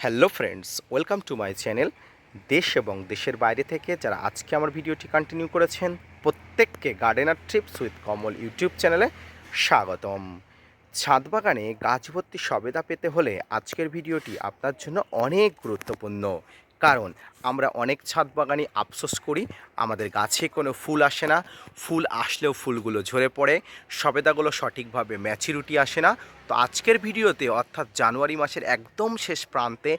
Hello friends, welcome to my channel দেশ এবং দেশের বাইরে থেকে যারা আজকে আমার ভিডিওটি কন্টিনিউ করেছেন, প্রত্যেককে gardener trips with Kamal YouTube চ্যানেলে স্বাগতম। ছাদ বাগানে গাছ ভর্তি সবেদা পেতে হলে আজকের ভিডিওটি আপনার জন্য অনেক গুরুত্বপূর্ণ। কারণ আমরা অনেক ছাদ বাগানে আফসোস করি, আমাদের গাছে কোনো ফুল আসে না, ফুল আসলেও ফুলগুলো ঝরে পড়ে, সবেদাগুলো সঠিকভাবে ম্যাচিউরিটি আসে না তো আজকের ভিডিওতে, অর্থাৎ জানুয়ারি মাসের একদম শেষ প্রান্তে,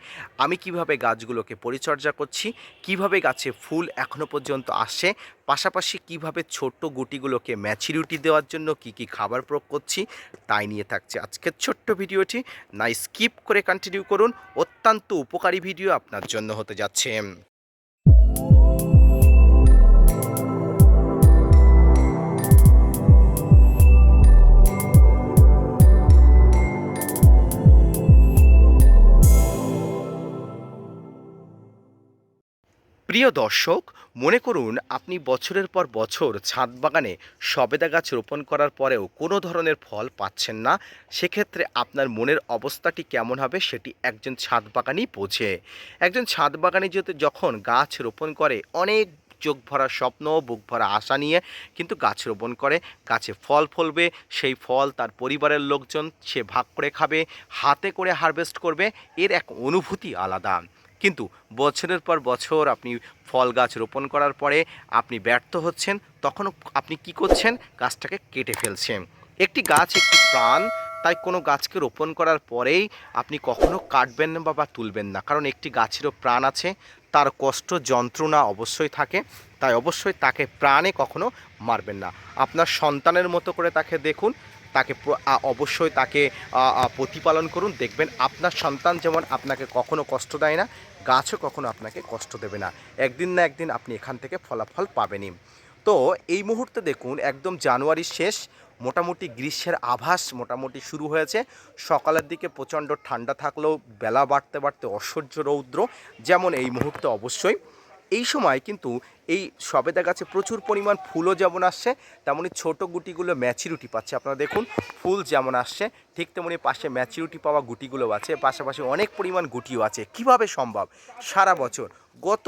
আমি কীভাবে গাছগুলোকে পরিচর্যা করছি, কীভাবে গাছে ফুল এখনও পর্যন্ত আসে, পাশাপাশি কীভাবে ছোট্ট গুটিগুলোকে ম্যাচিউরিটি দেওয়ার জন্য কি কি খাবার প্রয়োগ করছি, তাই নিয়ে থাকছে আজকের ছোট্ট ভিডিওটি। না স্কিপ করে কন্টিনিউ করুন, অত্যন্ত উপকারী ভিডিও আপনার জন্য হতে যাচ্ছে। প্রিয় দর্শক, মনে করুন আপনি বছরের পর বছর ছাদ বাগানে সবেদা গাছ রোপণ করার পরেও কোনো ধরনের ফল পাচ্ছেন না, সেক্ষেত্রে আপনার মনের অবস্থাটি কেমন হবে সেটি একজন ছাদ বাগানই বোঝে। একজন ছাদ বাগানে যখন গাছ রোপণ করে, অনেক চোখ ভরা স্বপ্ন, বুক ভরা আশা নিয়ে কিন্তু গাছ রোপণ করে, গাছে ফল ফলবে, সেই ফল তার পরিবারের লোকজন সে ভাগ করে খাবে, হাতে করে হারভেস্ট করবে, এর এক অনুভূতি আলাদা। কিন্তু বছরের পর বছর আপনি ফল গাছ রোপণ করার পরে আপনি ব্যর্থ হচ্ছেন, তখন আপনি কি করছেন? গাছটাকে কেটে ফেলছেন। একটি গাছ একটি প্রাণ, তাই কোনো গাছকে রোপণ করার পরেই আপনি কখনো কাটবেন না বা তুলবেন না। কারণ একটি গাছেরও প্রাণ আছে, তার কষ্ট যন্ত্রণা অবশ্যই থাকে, তাই অবশ্যই তাকে প্রাণে কখনো মারবেন না। আপনার সন্তানের মতো করে তাকে দেখুন তাকে অবশ্যই তাকে প্রতিপালন করুন। দেখবেন আপনার সন্তান যেমন আপনাকে কখনো কষ্ট দেয় না, গাছও কখনো আপনাকে কষ্ট দেবে না। একদিন না একদিন আপনি এখান থেকে ফলাফল পাবেনই। তো এই মুহূর্তে দেখুন, একদম জানুয়ারির শেষ, মোটামুটি গ্রীষ্মের আভাস মোটামুটি শুরু হয়েছে। সকালের দিকে প্রচণ্ড ঠান্ডা থাকলেও বেলা বাড়তে বাড়তে অসহ্য রৌদ্র, যেমন এই মুহূর্তে অবশ্যই। এই সময় কিন্তু এই সবেদা গাছে প্রচুর পরিমাণ ফুলও যেমন আসছে, তেমনি ছোট গুটিগুলো ম্যাচিউরিটি পাচ্ছে। আপনারা দেখুন, ফুল যেমন আসছে, ঠিক তেমনি পাশে ম্যাচিউরিটি পাওয়া গুটিগুলো আছে, পাশাপাশি অনেক পরিমাণ গুটিও আছে। কীভাবে সম্ভব? সারা বছর। গত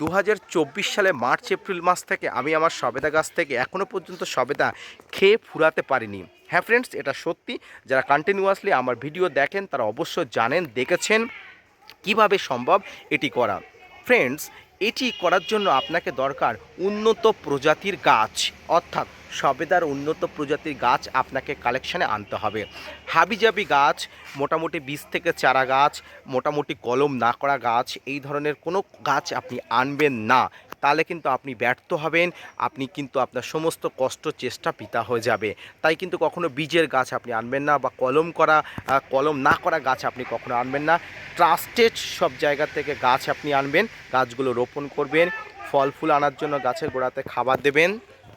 দু হাজার চব্বিশ সালে মার্চ, এপ্রিল মাস থেকে আমি আমার সবেদা গাছ থেকে এখনও পর্যন্ত সবেদা খেয়ে ফুরাতে পারিনি। হ্যাঁ ফ্রেন্ডস এটা সত্যি। যারা কন্টিনিউয়াসলি আমার ভিডিও দেখেন, তারা অবশ্য জানেন, দেখেছেন কীভাবে সম্ভব এটি করা। ফ্রেন্ডস এটি করার জন্য আপনাকে দরকার উন্নত প্রজাতির গাছ। অর্থাৎ সবেদার উন্নত প্রজাতির গাছ আপনাকে কালেকশানে আনতে হবে। হাবিজাবি গাছ, মোটামুটি বীজ থেকে চারা গাছ, মোটামুটি কলম না করা গাছ, এই ধরনের কোনো গাছ আপনি আনবেন না। তাহলে কিন্তু আপনি ব্যর্থ হবেন, আপনি কিন্তু আপনার সমস্ত কষ্ট চেষ্টা পিতা হয়ে যাবে। তাই কিন্তু কখনো বীজের গাছ আপনি আনবেন না বা কলম করা কলম না করা গাছ আপনি কখনো আনবেন না। ট্রাস্টেড সব জায়গা থেকে গাছ আপনি আনবেন, গাছগুলো রোপণ করবেন, ফল ফুল আনার জন্য গাছের গোড়াতে খাবার দেবেন।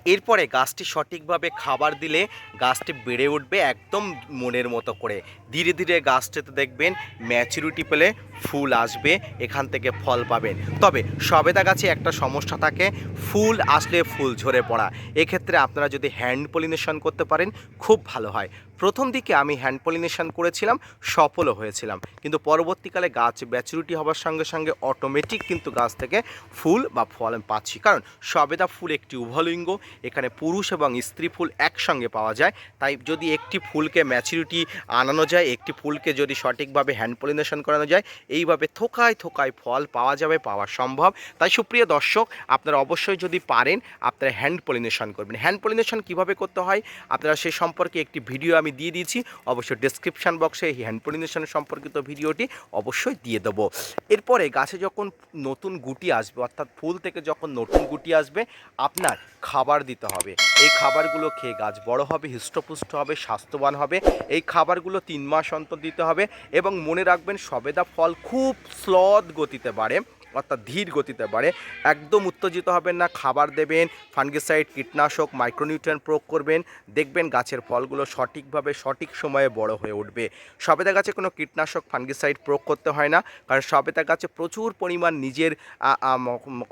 এরপরে গাছটি সঠিকভাবে খাবার দিলে গাছটি বেড়ে উঠবে একদম মনের মতো করে। ধীরে ধীরে গাছটিতে দেখবেন ম্যাচুরিটি পেলে ফুল আসবে, এখান থেকে ফল পাবেন। তবে সবেদা গাছে একটা সমস্যা থাকে, ফুল আসলে ফুল ঝরে পড়া। এক্ষেত্রে আপনারা যদি হ্যান্ড পলিনেশন করতে পারেন, খুব ভালো হয়। প্রথম দিকে আমি হ্যান্ড পলিনেশন করেছিলাম, সফলও হয়েছিলাম। কিন্তু পরবর্তীকালে গাছ ম্যাচুরিটি হওয়ার সঙ্গে সঙ্গে অটোমেটিক কিন্তু গাছ থেকে ফুল বা ফল আমি পাচ্ছি। কারণ সবেদা ফুল একটি উভলিঙ্গ, এখানে পুরুষ এবং স্ত্রী ফুল একসঙ্গে পাওয়া যায়। তাই যদি একটি ফুলকে ম্যাচুরিটি আনানো যায়, একটি ফুলকে যদি সঠিকভাবে হ্যান্ড পলিনেশন করানো যায়, এইভাবে থোকায় থোকায় ফল পাওয়া যাবে, পাওয়া সম্ভব। তাই সুপ্রিয় দর্শক, আপনারা অবশ্যই যদি পারেন, আপনারা হ্যান্ড পলিনেশন করবেন। হ্যান্ড পলিনেশন কীভাবে করতে হয়? আপনারা সেই সম্পর্কে একটি ভিডিও আমি দিয়ে দিয়েছি। অবশ্যই ডেসক্রিপশান বক্সে এই হ্যান্ড পলিনেশন সম্পর্কিত ভিডিওটি অবশ্যই দিয়ে দেবো। এরপরে গাছে যখন নতুন গুটি আসবে, অর্থাৎ ফুল থেকে যখন নতুন গুটি আসবে, আপনার খাবার দিতে হবে। এই খাবারগুলো খেয়ে গাছ বড় হবে, হৃষ্টপুষ্ট হবে, স্বাস্থ্যবান হবে। এই খাবারগুলো তিন মাস অন্তর দিতে হবে এবং মনে রাখবেন সবেদা ফল খুব স্লদ গতিতে বাড়ে। অর্থাৎ ধীর গতিতে বাড়ে। একদম উত্তেজিত হবেন না, খাবার দেবেন, ফাঙ্গিসাইড, কীটনাশক মাইক্রোনিউট্রিয়েন প্রয়োগ করবেন, দেখবেন গাছের ফলগুলো সঠিকভাবে, সঠিক সময়ে বড় হয়ে উঠবে। সবেদা গাছে কোনো কীটনাশক, ফাঙ্গিসাইড প্রয়োগ করতে হয় না, কারণ সবেদা গাছে প্রচুর পরিমাণ নিজের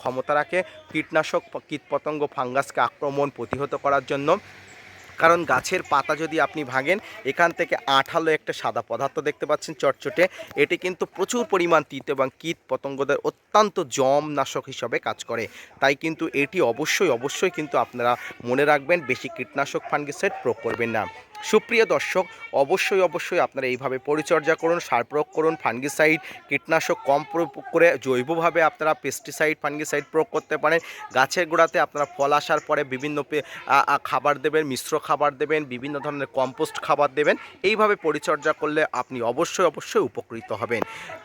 ক্ষমতা রাখে। কীটনাশক, কীটপতঙ্গ, ফাঙ্গাসকে আক্রমণ প্রতিহত করার জন্য। কারণ গাছের পাতা যদি আপনি ভাঙেন, এখান থেকে আঠালো একটা সাদা পদার্থ দেখতে পাচ্ছেন চটচটে। এটি কিন্তু প্রচুর পরিমাণ তিত এবং কীট পতঙ্গদের অত্যন্ত জম নাশক হিসাবে কাজ করে। তাই কিন্তু এটি অবশ্যই অবশ্যই কিন্তু আপনারা মনে রাখবেন, বেশি কীটনাশক, ফাঙ্গিসাইড প্রয়োগ করবেন না। সুপ্রিয় দর্শক, অবশ্যই অবশ্যই আপনারা এইভাবে পরিচর্যা করুন, সার প্রয়োগ করুন, ফাঙ্গিসাইড, কীটনাশক কম প্রয়োগ করে জৈবভাবে আপনারা পেস্টিসাইড ফাঙ্গিসাইড প্রয়োগ করতে পারেন। গাছের গোড়াতে আপনারা ফল আসার পরে বিভিন্ন খাবার দেবেন, মিশ্র খাবার দেবেন, বিভিন্ন ধরনের কম্পোস্ট খাবার দেবেন। এইভাবে পরিচর্যা করলে আপনি অবশ্যই অবশ্যই উপকৃত হবেন।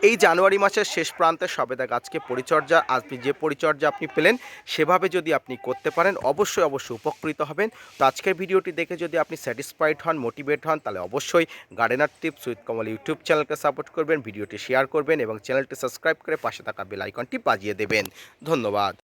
এই জানুয়ারি মাসের শেষ প্রান্তে সবেদা গাছকে পরিচর্যা, আপনি যে পরিচর্যা আপনি পেলেন, সেভাবে যদি আপনি করতে পারেন, অবশ্যই অবশ্যই উপকৃত হবেন। তো আজকের ভিডিওটি দেখে যদি আপনি স্যাটিসফাইড হন মোটিভেট হন, তাহলে অবশ্যই gardener tips with Kamal YouTube চ্যানেলকে সাপোর্ট করবেন, ভিডিওটি শেয়ার করবেন এবং চ্যানেলটি সাবস্ক্রাইব করে পাশে থাকা বেল আইকনটি বাজিয়ে দেবেন। ধন্যবাদ।